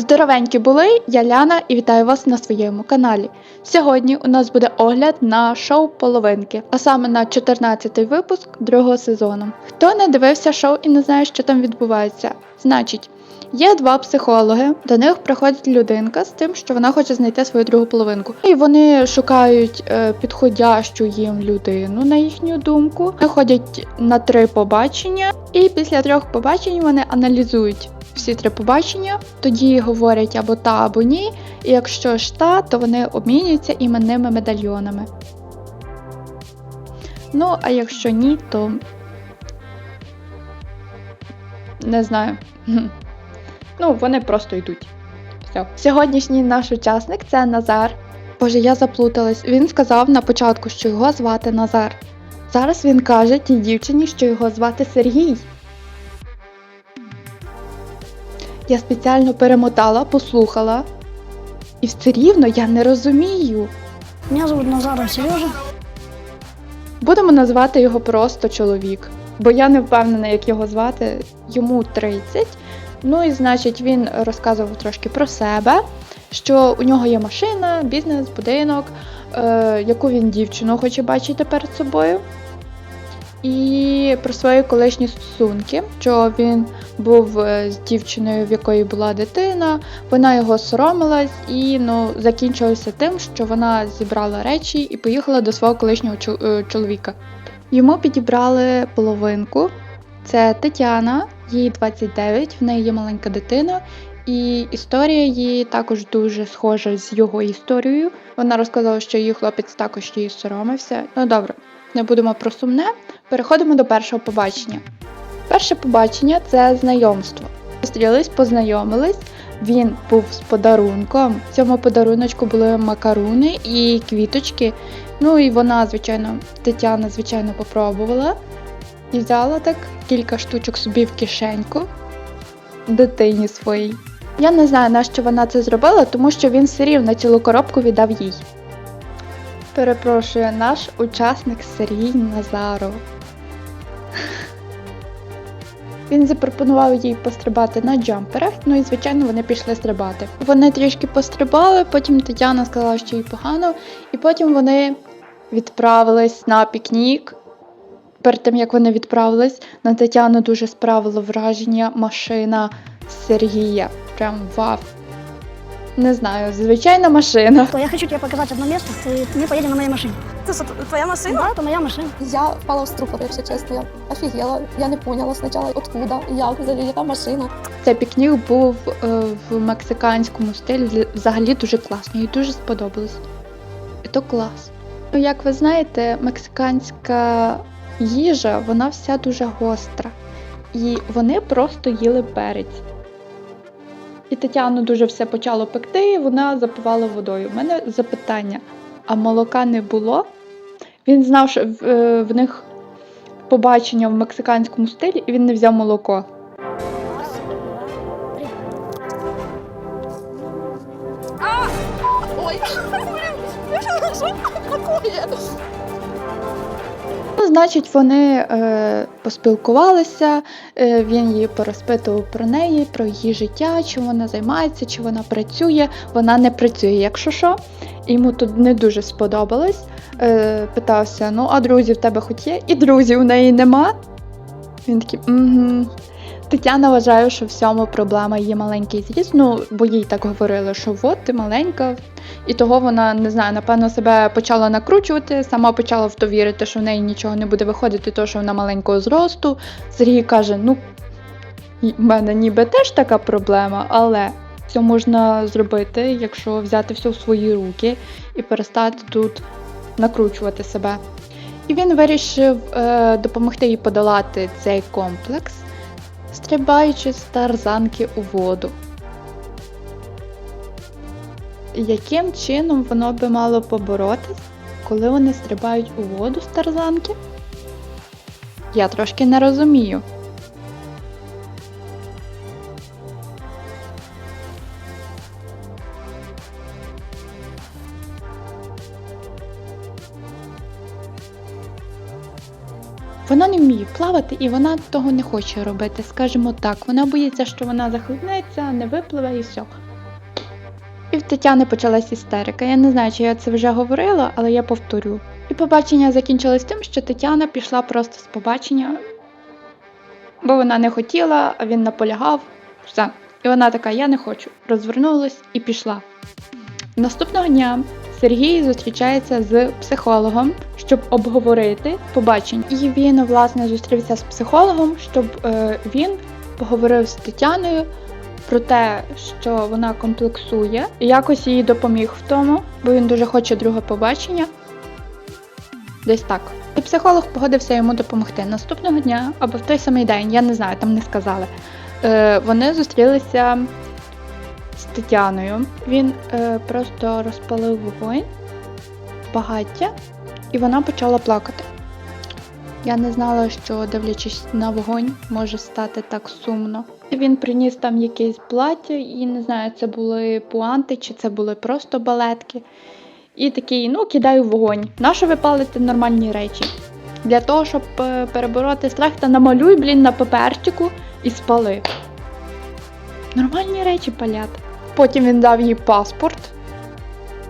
Здоровенькі були, я Ляна і вітаю вас на своєму каналі. Сьогодні у нас буде огляд на шоу Половинки, а саме на 14-й випуск другого сезону. Хто не дивився шоу і не знає, що там відбувається, значить. Є два психологи, до них приходить людинка з тим, що вона хоче знайти свою другу половинку. І вони шукають е, підходящу їм людину, на їхню думку. Вони ходять на три побачення, і після трьох побачень вони аналізують всі три побачення, тоді говорять або та, або ні. І якщо ж та, то вони обмінюються іменними медальйонами. Ну, а якщо ні, то не знаю. Ну, вони просто йдуть. Все. Сьогоднішній наш учасник це Назар. Боже, я заплуталась. Він сказав на початку, що його звати Назар. Зараз він каже тій дівчині, що його звати Сергій. Я спеціально перемотала, послухала. І все рівно я не розумію. Меня зовут Назаров Сережа. Будемо називати його просто чоловік, бо я не впевнена, як його звати. Йому 30. Ну і значить, він розказував трошки про себе, що у нього є машина, бізнес, будинок, е, яку він дівчину хоче бачити перед собою. І про свої колишні стосунки, що він був е, з дівчиною, в якої була дитина, вона його соромилась і ну, закінчилося тим, що вона зібрала речі і поїхала до свого колишнього е, чоловіка. Йому підібрали половинку. Це Тетяна, їй 29, в неї є маленька дитина, і історія її також дуже схожа з його історією. Вона розказала, що її хлопець також її соромився. Ну добре, не будемо про сумне. Переходимо до першого побачення. Перше побачення це знайомство. Зустрілись, познайомились. Він був з подарунком. В цьому подаруночку були макаруни і квіточки. Ну і вона, звичайно, Тетяна, звичайно, попробувала і взяла так кілька штучок собі в кишеньку дитині своїй. Я не знаю, на що вона це зробила, тому що він все рівно цілу коробку віддав їй. Перепрошую, наш учасник Сергій Назаров. Він запропонував їй пострибати на джамперах, ну і звичайно вони пішли стрибати. Вони трішки пострибали, потім Тетяна сказала, що їй погано, і потім вони відправились на пікнік. Перед тим як вони відправились, на Тетяну дуже справило враження машина Сергія. Прям вау. Не знаю, звичайна машина. То я хочу тебе показать одно место, и мы поедем на моей машине. Це що, твоя машина? Да, это моя машина. Я впала в ступор, якщо чесно. Я офігела. Я не поняла спочатку, откуда, як, взагалі, яка машина. Цей пікнік був е, в мексиканському стилі, взагалі дуже класно, їй дуже сподобалось. І то клас. Ну, як ви знаєте, мексиканська їжа, вона вся дуже гостра. І вони просто їли перець. І Тетяну дуже все почало пекти, і вона запивала водою. У мене запитання: а молока не було? Він знав, що в, е, них побачення в мексиканському стилі, і він не взяв молоко. Значить, вони е, поспілкувалися, е, він її порозпитував про неї, про її життя, чим вона займається, чи вона працює. Вона не працює, якщо що. Йому тут не дуже сподобалось. Е, питався: ну, а друзів в тебе хоч є? І друзів у неї нема. Він такий, угу. Тетяна вважає, що в цьому проблема її маленький зріст. Ну, бо їй так говорили, що от ти маленька, і того вона не знаю, напевно, себе почала накручувати, сама почала в то вірити, що в неї нічого не буде виходити, то що вона маленького зросту. Сергій каже: ну, в мене ніби теж така проблема, але це можна зробити, якщо взяти все в свої руки і перестати тут накручувати себе. І він вирішив е, допомогти їй подолати цей комплекс, стрибаючи з тарзанки у воду яким чином воно би мало поборотись, коли вони стрибають у воду з тарзанки? Я трошки не розумію. Вона не вміє плавати і вона того не хоче робити, скажімо так. Вона боїться, що вона захлинеться, не випливе і все. І в Тетяни почалась істерика. Я не знаю, чи я це вже говорила, але я повторю. І побачення закінчилось тим, що Тетяна пішла просто з побачення, бо вона не хотіла, а він наполягав. Все. І вона така: я не хочу. Розвернулась і пішла. Наступного дня Сергій зустрічається з психологом, щоб обговорити побачення. І він, власне, зустрівся з психологом, щоб е, він поговорив з Тетяною про те, що вона комплексує, і якось їй допоміг в тому, бо він дуже хоче друге побачення. Десь так. І психолог погодився йому допомогти. Наступного дня або в той самий день, я не знаю, там не сказали. Е, вони зустрілися з Тетяною. Він е, просто розпалив вогонь, багаття, і вона почала плакати. Я не знала, що дивлячись на вогонь, може стати так сумно. Він приніс там якесь плаття, і не знаю, це були пуанти чи це були просто балетки. І такий, ну, кидаю вогонь. Нащо ви палите нормальні речі? Для того, щоб е, перебороти страх, та намалюй, блін, на паперчику і спали. Нормальні речі палять. Потім він дав їй паспорт.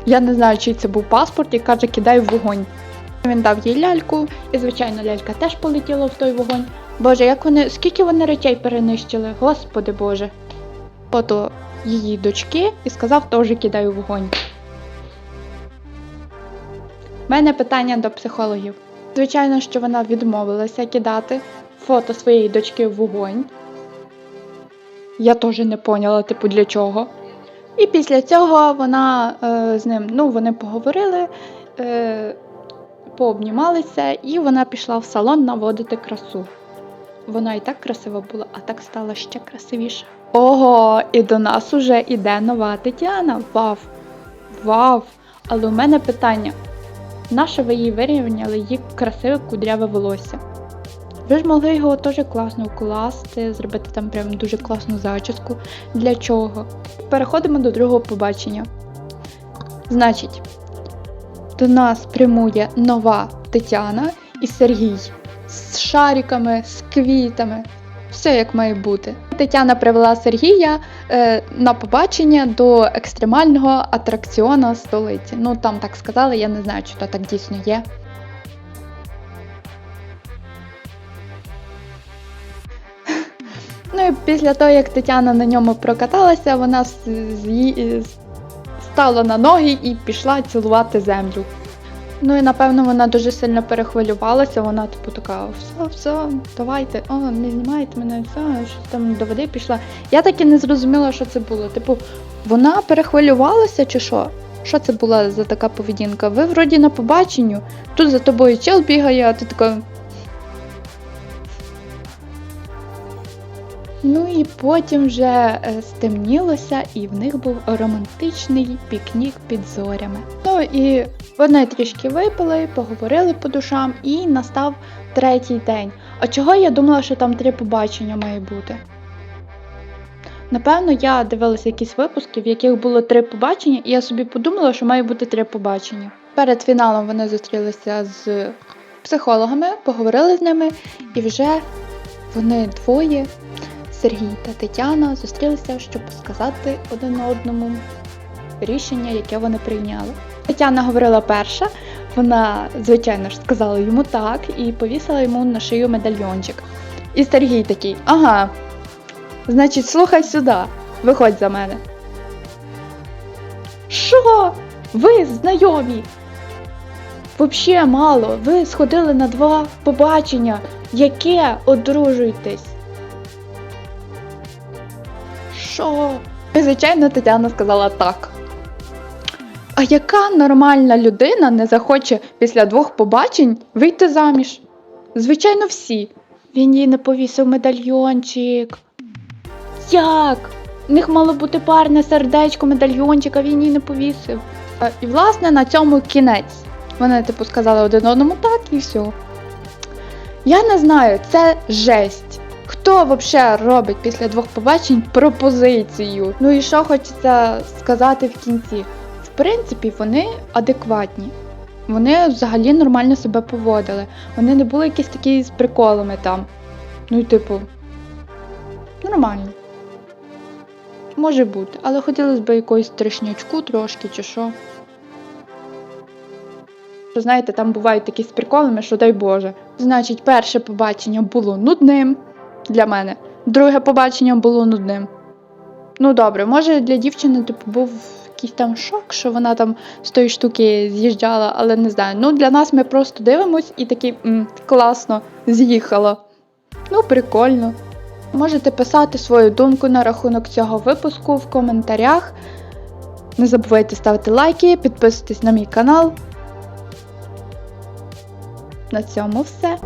Я не знаю, чий це був паспорт, і каже, кидай в вогонь. Він дав їй ляльку, і звичайно, лялька теж полетіла в той вогонь. Боже, як вони, скільки вони речей перенищили, господи Боже. Фото її дочки і сказав, теж кидай у вогонь. У мене питання до психологів. Звичайно, що вона відмовилася кидати фото своєї дочки в вогонь. Я теж не поняла, типу, для чого. І після цього вона е, з ним, ну, вони поговорили, е, пообнімалися, і вона пішла в салон наводити красу. Вона і так красива була, а так стала ще красивіша. Ого, і до нас уже іде нова Тетяна. Вау! Вау! Але у мене питання: нащо ви їй вирівняли її красиве кудряве волосся? Ви ж могли його теж класно укласти, зробити там прям дуже класну зачіску. Для чого? Переходимо до другого побачення. Значить, до нас прямує нова Тетяна і Сергій з шариками, з квітами. Все як має бути. Тетяна привела Сергія е, на побачення до екстремального атракціону столиці. Ну там так сказали, я не знаю, чи то так дійсно є. Ну і після того, як Тетяна на ньому прокаталася, вона стала на ноги і пішла цілувати землю. Ну і напевно вона дуже сильно перехвилювалася. Вона, типу, така, все, все, давайте, о, не знімайте мене, все, щось там до води пішла. Я так і не зрозуміла, що це було. Типу, вона перехвилювалася чи що? Що це була за така поведінка? Ви вроді на побаченню, тут за тобою чел бігає, а ти така. Ну і потім вже е, стемнілося, і в них був романтичний пікнік під зорями. Ну і вони трішки випили, поговорили по душам, і настав третій день. А чого я думала, що там три побачення має бути? Напевно, я дивилася якісь випуски, в яких було три побачення, і я собі подумала, що має бути три побачення. Перед фіналом вони зустрілися з психологами, поговорили з ними, і вже вони двоє Сергій та Тетяна зустрілися, щоб сказати один одному рішення, яке вони прийняли. Тетяна говорила перша, вона, звичайно ж, сказала йому так і повісила йому на шию медальйончик. І Сергій такий: ага, значить, слухай сюди, виходь за мене. Що? Ви знайомі? Взагалі мало, ви сходили на два побачення. Яке одружуйтесь? Що? І, звичайно, Тетяна сказала так. А яка нормальна людина не захоче після двох побачень вийти заміж? Звичайно, всі. Він їй не повісив медальйончик. Як? В них мало бути парне сердечко, медальйончик, а він їй не повісив. І, власне, на цьому кінець. Вони, типу, сказали один одному так і все. Я не знаю, це жесть. Хто взагалі робить після двох побачень пропозицію? Ну і що хочеться сказати в кінці? В принципі, вони адекватні. Вони взагалі нормально себе поводили. Вони не були якісь такі з приколами там. Ну і типу, нормально. може бути, але хотілося б якоїсь трешнячку трошки чи що. Що знаєте, там бувають такі з приколами, що дай Боже. Значить, перше побачення було нудним для мене, друге побачення було нудним. Ну добре, може для дівчини типу був якийсь там шок, що вона там з тої штуки з'їжджала, але не знаю. Ну для нас ми просто дивимось і такі м, класно з'їхала. Ну, прикольно. Можете писати свою думку на рахунок цього випуску в коментарях. Не забувайте ставити лайки, підписуйтесь на мій канал. На цьому все.